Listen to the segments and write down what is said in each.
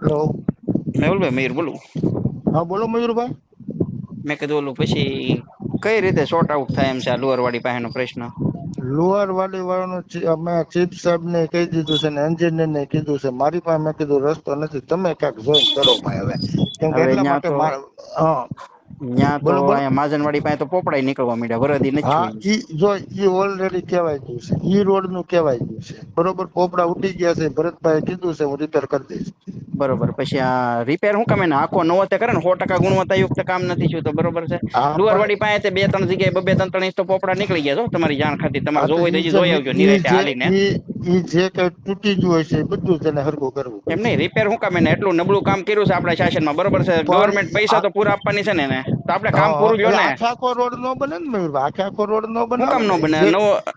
Hello મેહુલભાઈ મયુર બોલું. હા બોલો મયુરભાઈ. મેં કીધું ઓલું પછી કઈ રીતે શોર્ટ આઉટ થાય એમ છે આ લુઅરવાડી પાસેનો પ્રશ્ન? લુઅરવાડી વાળાનો અમે ચીફ સાહેબ ને કહી દીધું છે ને એન્જિનિયર ને કીધું છે. મારી પાસે મેં કીધું રસ્તો નથી. તમે ક્યાંક જોઈન કરો ભાઈ હવે. કેમ કે એટલા માટે હા. ત્યાં તો. અહીંયા માજનવાડી પાસે તો પોપડાઈ નીકળવા માંડ્યા વરદી નથી હા ઈ જો ઈ ઓલરેડી કહેવાય ગયું છે. ઈ રોડનું કહેવાય ગયું છે. બરોબર પોપડા ઉડી ગયા છે. ભરતભાઈ કીધું છે હું રિપેર કરી દઈશ. બરોબર પછી આ રિપેર હું કામ એને? આખો નવો તે કરે ને સો ટકા ગુણવત્તાયુક્ત કામ નથી થયું તો બરોબર છે? હા, પાસે તે બે ત્રણ જગ્યાએ બબે ત્રણ ત્રણ ઇંચ તો પોપડા નીકળી ગયા છો તમારી જાણ ખાતી. તમારે જોવું હોય તો જોઈ આવજો ઈ હાલીને. ઈ- જે કઈ તૂટી ગયું હોય છે એ બધું તેને હરખું કરવું એમ નહીં રિપેર શું કામ એને એટલું નબળું કામ કર્યું છે આપણા શાસનમાં બરોબર છે? ગવર્મેન્ટ પૈસા તો પૂરા આપવાની છે ને એને. તો આપણે કામ હા, પૂરું જો ને? આખે રોડ નો બને ને મયુર આખા રોડ નો બને. કામ નો બને?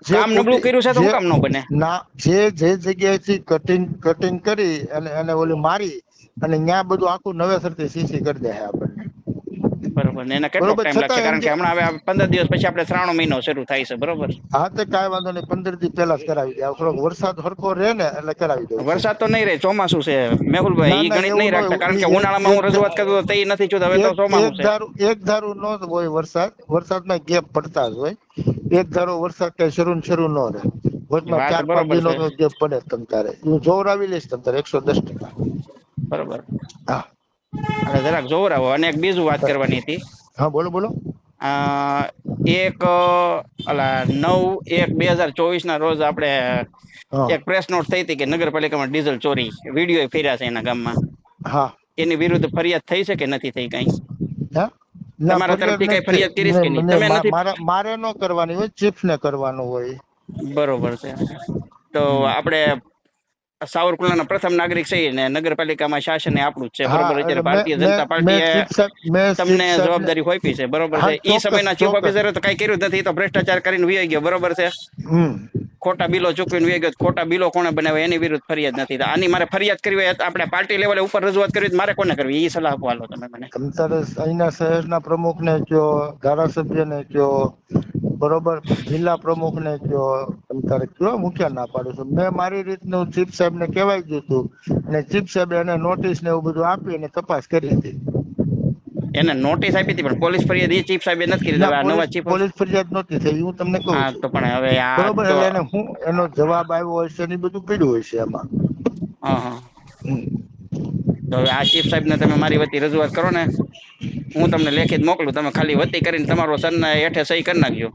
કામ નબળું કર્યું છે તો કામ નો બને? ના જે જે જગ્યાએથી કટિંગ કટિંગ કરી અને અને ઓલી મારી અને ત્યાં બધું આખું નવેસરથી સીસી કરી દે છે આપણને બરોબર. ને એને કેટલો ટાઈમ લાગશે? કારણ કે હમણાં હવે પંદર દિવસ પછી આપણે શ્રાવણ મહિનો શરૂ થાય છે બરોબર? હા તો કાંઈ વાંધો નહીં. પંદર દિવસ પહેલા કરાવી દે. થોડોક વરસાદ હરખો રહે ને એટલે કરાવી દઉં વરસાદ તો નહીં રહે ચોમાસું છે. મેહુલભાઈ એ ગણિત નહીં રાખતા કારણ કે ઉનાળામાં હું રજૂઆત કરતો તો તે નથી જોતો. હવે તો ચોમાસું છે. ધારું એક ધારું નો હોય વરસાદ. વરસાદમાં ગેપ પડતા જ હોય. એક ધારો વરસાદ કઈ શરૂ ને શરૂ ન રહે. વચમાં ચાર પાંચ દિનો ગેપ પડે તમ તારે. હું જોવરાવી લઈશ તમ તારે એકસો દસ ટકા. બરોબર. હા. એટલે જરાક જોવરાવો અને એક બીજું વાત કરવાની હતી. હા બોલો બોલો. એક અલા નવ એક બે હજાર ચોવીસ ના રોજ આપણે એક પ્રેસ નોટ થઈ હતી કે નગરપાલિકામાં ડીઝલ ચોરી વીડિયો ફેર્યા છે એના ગામમાં. હા. એની વિરુદ્ધ ફરિયાદ થઈ છે કે નથી થઈ કઈ? તમારા તરફથી કઈ ફરિયાદ કરી છે કે નહીં? તમે નથી- મારે ન કરવાની હોય ચીફ ને કરવાનું હોય. બરોબર છે. તો આપણે સાવરકુંડલાના પ્રથમ નાગરિક છે ને નગરપાલિકામાં શાસન એ આપણું જ છે. બરોબર અત્યારે ભારતીય જનતા પાર્ટીએ તમને જવાબદારી હોય છે. બરોબર છે. એ સમયના ચીફ. ઓફિસરે તો કઈ કર્યું નથી તો ભ્રષ્ટાચાર કરીને વહી ગયો. બરોબર છે? ખોટા બિલો ચૂકવીને વહી ગયો ખોટા બિલો કોણે બનાવ્યો? એની વિરુદ્ધ ફરિયાદ નથી. આની મારે ફરિયાદ કરવી હોય આપણે પાર્ટી લેવલે ઉપર રજૂઆત કરવી મારે કોને કરવી? એ સલાહ આપવા તમે મને. અહીંના શહેરના પ્રમુખને કયો ધારાસભ્યને કયો બરોબર જિલ્લા પ્રમુખને કયો તમ તારે કયો મુખ્ય ના પાડું છું? મેં મારી રીતનું ચીફ સાહેબને કહેવાય ગયું હતું. અને ચીફ સાહેબે એને નોટિસ ને એવું બધું આપી અને તપાસ કરી હતી. એને નોટિસ આપી હતી પણ પોલીસ ફરિયાદ એ ચીફ સાહેબે નથી કરી આ નવા ચીફ પોલીસ ફરિયાદ નહોતી થઈ હું તમને કહું હા તો પણ હવે આ બરોબર એટલે એને હું એનો જવાબ આવ્યો હશે ને બધું પડ્યું હશે એમાં. હા હા. તો હવે આ ચીફ સાહેબને તમે મારી વતી રજૂઆત કરો ને હું તમને લેખિત મોકલું તમે ખાલી વતી કરીને તમારો સનના હેઠે સહી કરી નાખજો.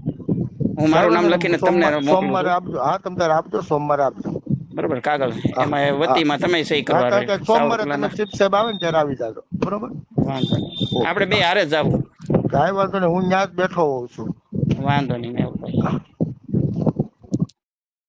હું મારું નામ લખીને તમને સોમવારે આપજો. હા તમ તારે આપજો સોમવારે આપજો. બરોબર કાગળ. એમાં વતીમાં તમે સહી કરવા સોમવારે તમે. ચીફ સાહેબ આવે ને ત્યારે આવી જાજો. બરોબર? આપણે બે હારે જ આવું કાંઈ વાંધો નહીં હું ત્યાં જ બેઠો હોઉં છું. વાંધો નહીં.